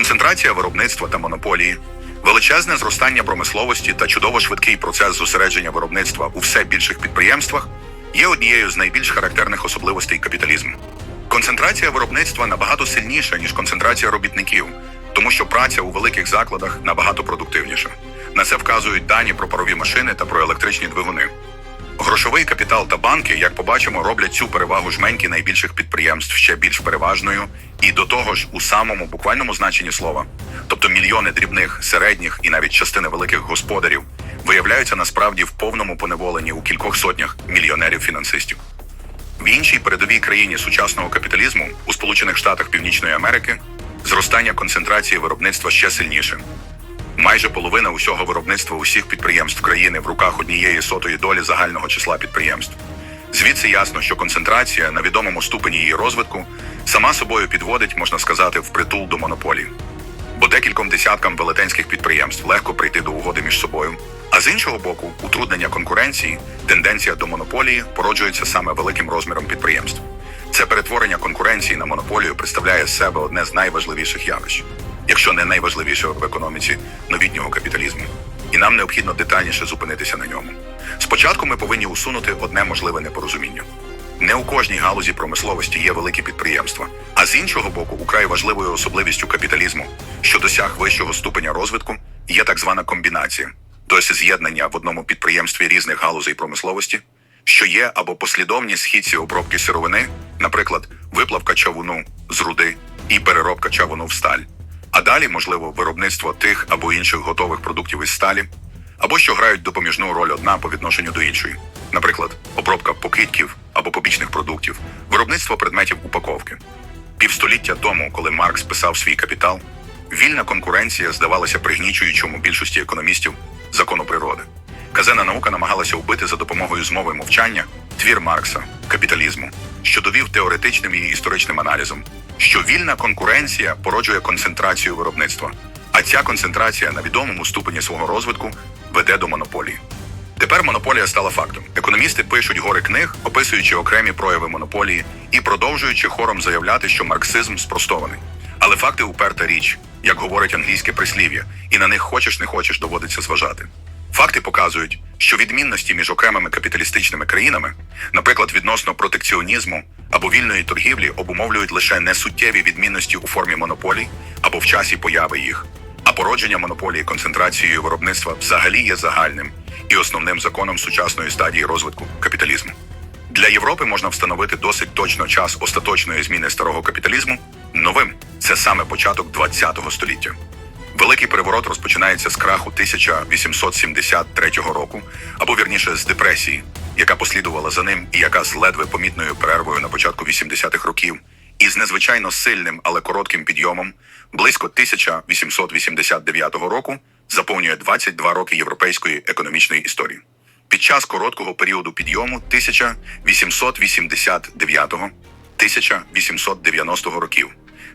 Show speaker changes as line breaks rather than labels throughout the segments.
Концентрація виробництва та монополії, величезне зростання промисловості та чудово швидкий процес зосередження виробництва у все більших підприємствах є однією з найбільш характерних особливостей капіталізму. Концентрація виробництва набагато сильніша, ніж концентрація робітників, тому що праця у великих закладах набагато продуктивніша. На це вказують дані про парові машини та про електричні двигуни. Грошовий капітал та банки, як побачимо, роблять цю перевагу жменьки найбільших підприємств ще більш переважною, і до того ж у самому буквальному значенні слова, тобто мільйони дрібних, середніх і навіть частини великих господарів виявляються насправді в повному поневоленні у кількох сотнях мільйонерів-фінансистів. В іншій передовій країні сучасного капіталізму у Сполучених Штатах Північної Америки зростання концентрації виробництва ще сильніше. Майже половина усього виробництва усіх підприємств країни в руках однієї сотої долі загального числа підприємств. Звідси ясно, що концентрація на відомому ступені її розвитку сама собою підводить, можна сказати, впритул до монополії. Бо декільком десяткам велетенських підприємств легко прийти до угоди між собою. А з іншого боку, утруднення конкуренції, тенденція до монополії породжується саме великим розміром підприємств. Це перетворення конкуренції на монополію представляє з себе одне з найважливіших явищ, якщо не найважливіше в економіці новітнього капіталізму. І нам необхідно детальніше зупинитися на ньому. Спочатку ми повинні усунути одне можливе непорозуміння. Не у кожній галузі промисловості є великі підприємства, а з іншого боку, украй важливою особливістю капіталізму, що досяг вищого ступеня розвитку, є так звана комбінація, тобто з'єднання в одному підприємстві різних галузей промисловості, що є або послідовні східці обробки сировини, наприклад, виплавка чавуну з руди і переробка чавуну в сталь. А далі, можливо, виробництво тих або інших готових продуктів із сталі, або що грають допоміжну роль одна по відношенню до іншої, наприклад, обробка покидьків або побічних продуктів, виробництво предметів упаковки. Півстоліття тому, коли Маркс писав свій капітал, вільна конкуренція здавалася пригнічуючому більшості економістів закону природи. Казена наука намагалася вбити за допомогою змови мовчання твір Маркса капіталізму, що довів теоретичним і історичним аналізом, що вільна конкуренція породжує концентрацію виробництва, а ця концентрація на відомому ступені свого розвитку веде до монополії. Тепер монополія стала фактом. Економісти пишуть гори книг, описуючи окремі прояви монополії і продовжуючи хором заявляти, що марксизм спростований. Але факти уперта річ, як говорить англійське прислів'я, і на них хочеш не хочеш доводиться зважати. Факти показують, що відмінності між окремими капіталістичними країнами, наприклад, відносно протекціонізму або вільної торгівлі, обумовлюють лише несуттєві відмінності у формі монополій або в часі появи їх. А породження монополії концентрацією виробництва взагалі є загальним і основним законом сучасної стадії розвитку капіталізму. Для Європи можна встановити досить точно час остаточної зміни старого капіталізму новим це саме початок ХХ століття. Великий переворот розпочинається з краху 1873 року, або вірніше з депресії, яка послідувала за ним і яка з ледве помітною перервою на початку 80-х років і з незвичайно сильним, але коротким підйомом близько 1889 року заповнює 22 роки європейської економічної історії. Під час короткого періоду підйому 1889-1890 років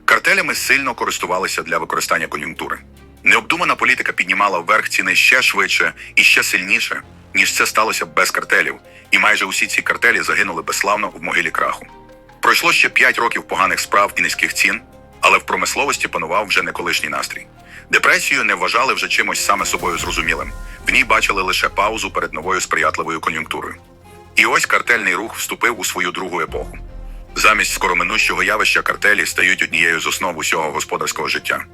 картелями сильно користувалися для використання кон'юнктури. Необдумана політика піднімала вверх ціни ще швидше і ще сильніше, ніж це сталося без картелів, і майже усі ці картелі загинули безславно в могилі краху. Пройшло ще 5 років поганих справ і низьких цін, але в промисловості панував вже не колишній настрій. Депресію не вважали вже чимось саме собою зрозумілим. В ній бачили лише паузу перед новою сприятливою кон'юнктурою. І ось картельний рух вступив у свою другу епоху. Замість скороминущого явища картелі стають однією з основ усього господарського життя.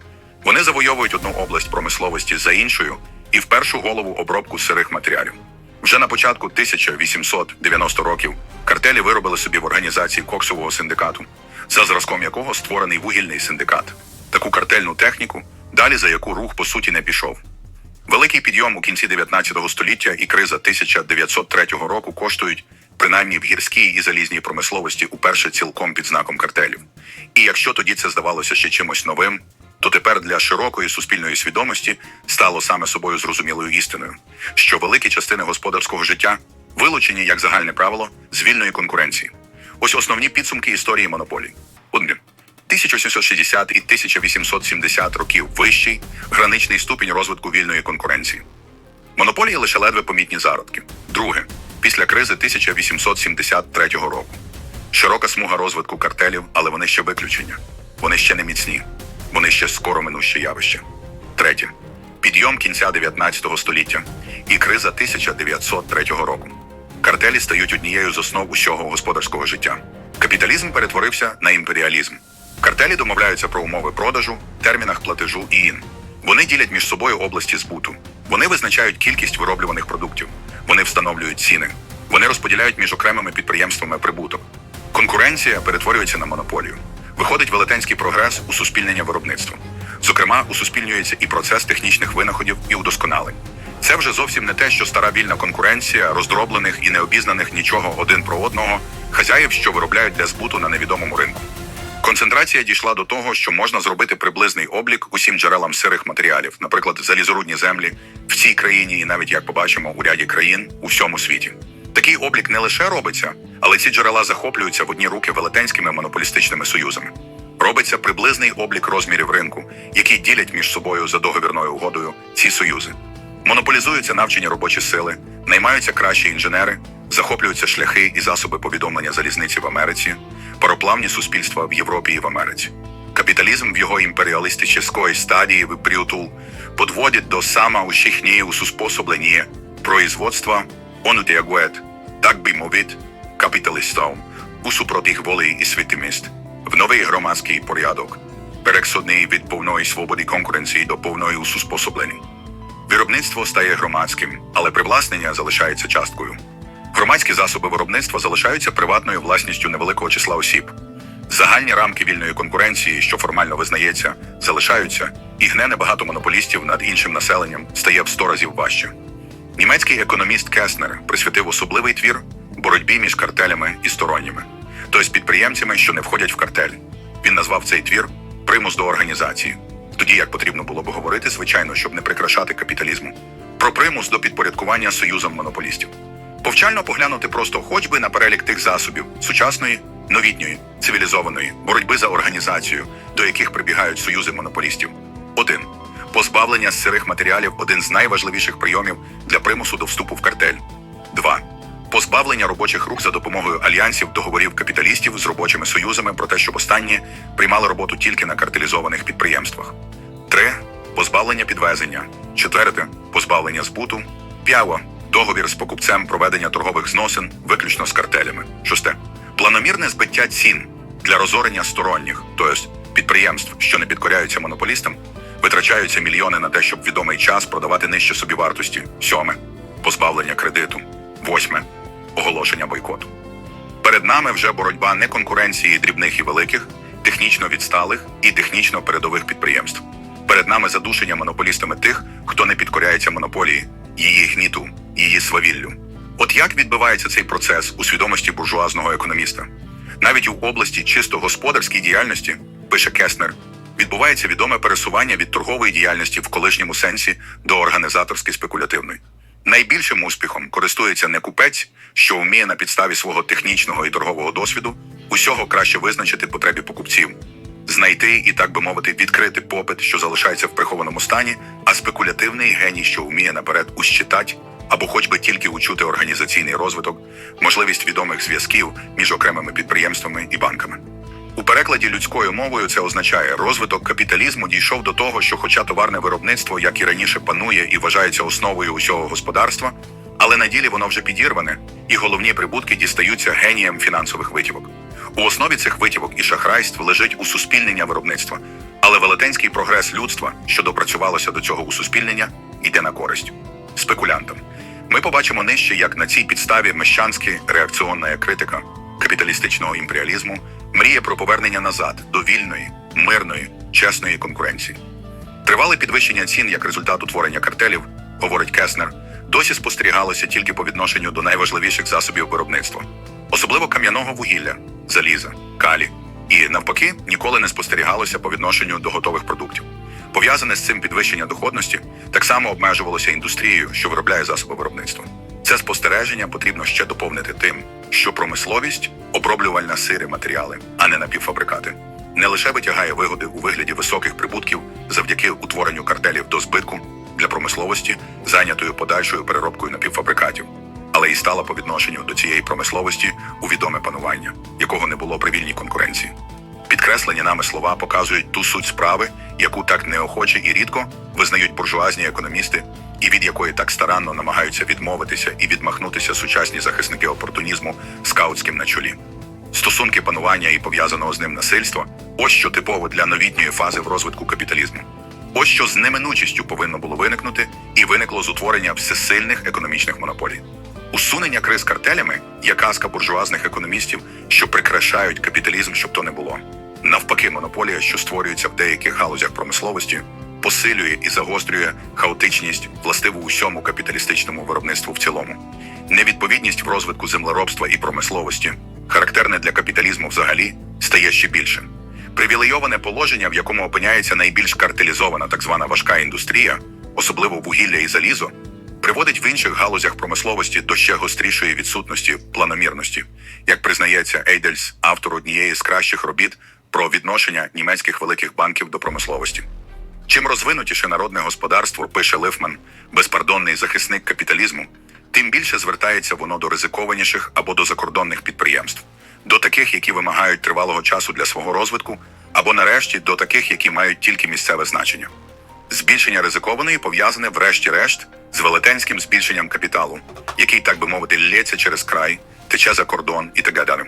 Вони завойовують одну область промисловості за іншою і в першу голову обробку сирих матеріалів. Вже на початку 1890 років картелі виробили собі в організації коксового синдикату, за зразком якого створений вугільний синдикат. Таку картельну техніку, далі за яку рух по суті не пішов. Великий підйом у кінці 19 століття і криза 1903 року коштують, принаймні в гірській і залізній промисловості, уперше цілком під знаком картелів. І якщо тоді це здавалося ще чимось новим, то тепер для широкої суспільної свідомості стало саме собою зрозумілою істиною, що великі частини господарського життя вилучені як загальне правило з вільної конкуренції. Ось основні підсумки історії монополій. Один. 1760 і 1870 років вищий граничний ступінь розвитку вільної конкуренції. Монополії лише ледве помітні зародки. Друге, після кризи 1873 року. Широка смуга розвитку картелів, але вони ще виключення. Вони ще не міцні. Вони ще скоро минуще явище. Третє підйом кінця 19 століття і криза 1903 року. Картелі стають однією з основ усього господарського життя. Капіталізм перетворився на імперіалізм. Картелі домовляються про умови продажу, термінах платежу і ін. Вони ділять між собою області збуту. Вони визначають кількість вироблюваних продуктів. Вони встановлюють ціни. Вони розподіляють між окремими підприємствами прибуток. Конкуренція перетворюється на монополію. Виходить велетенський прогрес у суспільнення виробництва. Зокрема, усуспільнюється і процес технічних винаходів і удосконалень. Це вже зовсім не те, що стара вільна конкуренція роздроблених і необізнаних нічого один про одного хазяїв, що виробляють для збуту на невідомому ринку. Концентрація дійшла до того, що можна зробити приблизний облік усім джерелам сирих матеріалів, наприклад, залізорудні землі в цій країні, і навіть як побачимо у ряді країн у всьому світі. Такий облік не лише робиться, але ці джерела захоплюються в одні руки велетенськими монополістичними союзами. Робиться приблизний облік розмірів ринку, які ділять між собою за договірною угодою ці союзи. Монополізуються навчені робочі сили, наймаються кращі інженери, захоплюються шляхи і засоби повідомлення залізниці в Америці, пароплавні суспільства в Європі і в Америці. Капіталізм в його імперіалістичної стадії в Брютул подводить до самоущихнее успособлення производства утягует, так би мовити, капіталістів у супротив волі і світимість в новий громадський порядок, перексодний від повної свободи конкуренції до повної успособлення. Виробництво стає громадським, але привласнення залишається часткою. Громадські засоби виробництва залишаються приватною власністю невеликого числа осіб. Загальні рамки вільної конкуренції, що формально визнається, залишаються, і гне небагато монополістів над іншим населенням стає в сто разів важче. Німецький економіст Кеснер присвятив особливий твір боротьбі між картелями і сторонніми, тобто з підприємцями, що не входять в картель. Він назвав цей твір примус до організації. Тоді як потрібно було б говорити, звичайно, щоб не прикрашати капіталізму, про примус до підпорядкування союзом монополістів. Повчально поглянути просто хоч би на перелік тих засобів сучасної, новітньої, цивілізованої боротьби за організацію, до яких прибігають союзи монополістів. 1. Позбавлення з сирих матеріалів один з найважливіших прийомів для примусу до вступу в картель. 2. Позбавлення робочих рук за допомогою альянсів договорів капіталістів з робочими союзами про те, щоб останні приймали роботу тільки на картелізованих підприємствах. 3. Позбавлення підвезення. Четверте позбавлення збуту. П'яво договір з покупцем проведення торгових зносин виключно з картелями. Шосте планомірне збиття цін для розорення сторонніх, тобто підприємств, що не підкоряються монополістам, витрачаються мільйони на те, щоб відомий час продавати нижче собівартості. Сьоме позбавлення кредиту. Восьме оголошення бойкоту. Перед нами вже боротьба не конкуренції дрібних і великих, технічно відсталих і технічно передових підприємств. Перед нами задушення монополістами тих, хто не підкоряється монополії, її гніту, її свавіллю. От як відбувається цей процес у свідомості буржуазного економіста? Навіть у області чисто господарській діяльності, пише Кеснер, відбувається відоме пересування від торгової діяльності в колишньому сенсі до організаторськи спекулятивної. Найбільшим успіхом користується не купець, що вміє на підставі свого технічного і торгового досвіду усього краще визначити потребі покупців, знайти і, так би мовити, відкрити попит, що залишається в прихованому стані, а спекулятивний геній, що вміє наперед ущитать або хоч би тільки учути організаційний розвиток, можливість відомих зв'язків між окремими підприємствами і банками. У перекладі людською мовою це означає, розвиток капіталізму дійшов до того, що, хоча товарне виробництво, як і раніше, панує і вважається основою усього господарства, але на ділі воно вже підірване, і головні прибутки дістаються геніям фінансових витівок. У основі цих витівок і шахрайств лежить усуспільнення виробництва, але велетенський прогрес людства, що допрацювалося до цього усуспільнення, йде на користь спекулянтам. Ми побачимо нижче, як на цій підставі мещанська реакціонна критика капіталістичного імперіалізму мріє про повернення назад до вільної, мирної, чесної конкуренції. Тривале підвищення цін як результат утворення картелів, говорить Кеснер, досі спостерігалося тільки по відношенню до найважливіших засобів виробництва, особливо кам'яного вугілля, заліза, калі, і навпаки ніколи не спостерігалося по відношенню до готових продуктів. Пов'язане з цим підвищення доходності так само обмежувалося індустрією, що виробляє засоби виробництва. Це спостереження потрібно ще доповнити тим, що промисловість оброблювальна сири матеріали, а не напівфабрикати, не лише витягає вигоди у вигляді високих прибутків завдяки утворенню картелів до збитку для промисловості, зайнятою подальшою переробкою напівфабрикатів, але й стала по відношенню до цієї промисловості у відоме панування, якого не було при вільній конкуренції. Підкреслені нами слова показують ту суть справи, яку так неохоче і рідко визнають буржуазні економісти, і від якої так старанно намагаються відмовитися і відмахнутися сучасні захисники опортунізму скаутським на чолі. Стосунки панування і пов'язаного з ним насильства ось що типово для новітньої фази в розвитку капіталізму. Ось що з неминучістю повинно було виникнути, і виникло з утворення всесильних економічних монополій. Усунення криз картелями є казка буржуазних економістів, що прикрашають капіталізм, щоб то не було. Навпаки, монополія, що створюється в деяких галузях промисловості, посилює і загострює хаотичність, властиву усьому капіталістичному виробництву в цілому. Невідповідність в розвитку землеробства і промисловості, характерне для капіталізму взагалі, стає ще більше. Привілейоване положення, в якому опиняється найбільш картелізована так звана важка індустрія, особливо вугілля і залізо, приводить в інших галузях промисловості до ще гострішої відсутності планомірності, як признається Ейдельс, автор однієї з кращих робіт про відношення німецьких великих банків до промисловості. Чим розвинутіше народне господарство, пише Лифман, безпардонний захисник капіталізму, тим більше звертається воно до ризикованіших або до закордонних підприємств, до таких, які вимагають тривалого часу для свого розвитку, або нарешті до таких, які мають тільки місцеве значення. Збільшення ризикованої пов'язане, врешті-решт, з велетенським збільшенням капіталу, який, так би мовити, лється через край, тече за кордон і так далі.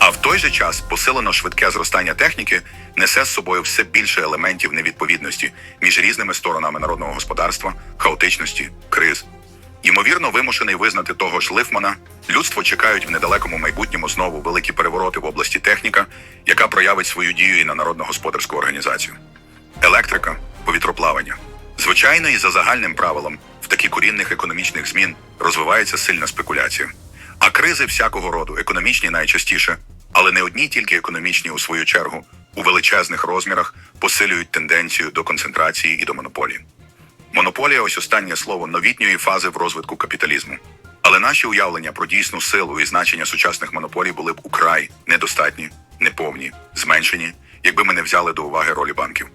А в той же час посилено швидке зростання техніки несе з собою все більше елементів невідповідності між різними сторонами народного господарства, хаотичності, криз. Ймовірно, вимушений визнати того ж Лифмана, людство чекають в недалекому майбутньому знову великі перевороти в області техніка, яка проявить свою дію і на народно-господарську організацію. Електрика, повітроплавання. Звичайно, і за загальним правилом, в такі корінних економічних змін розвивається сильна спекуляція. А кризи всякого роду, економічні найчастіше, але не одні тільки економічні у свою чергу, у величезних розмірах посилюють тенденцію до концентрації і до монополії. Монополія ось останнє слово новітньої фази в розвитку капіталізму. Але наші уявлення про дійсну силу і значення сучасних монополій були б украй недостатні, неповні, зменшені, якби ми не взяли до уваги ролі банків.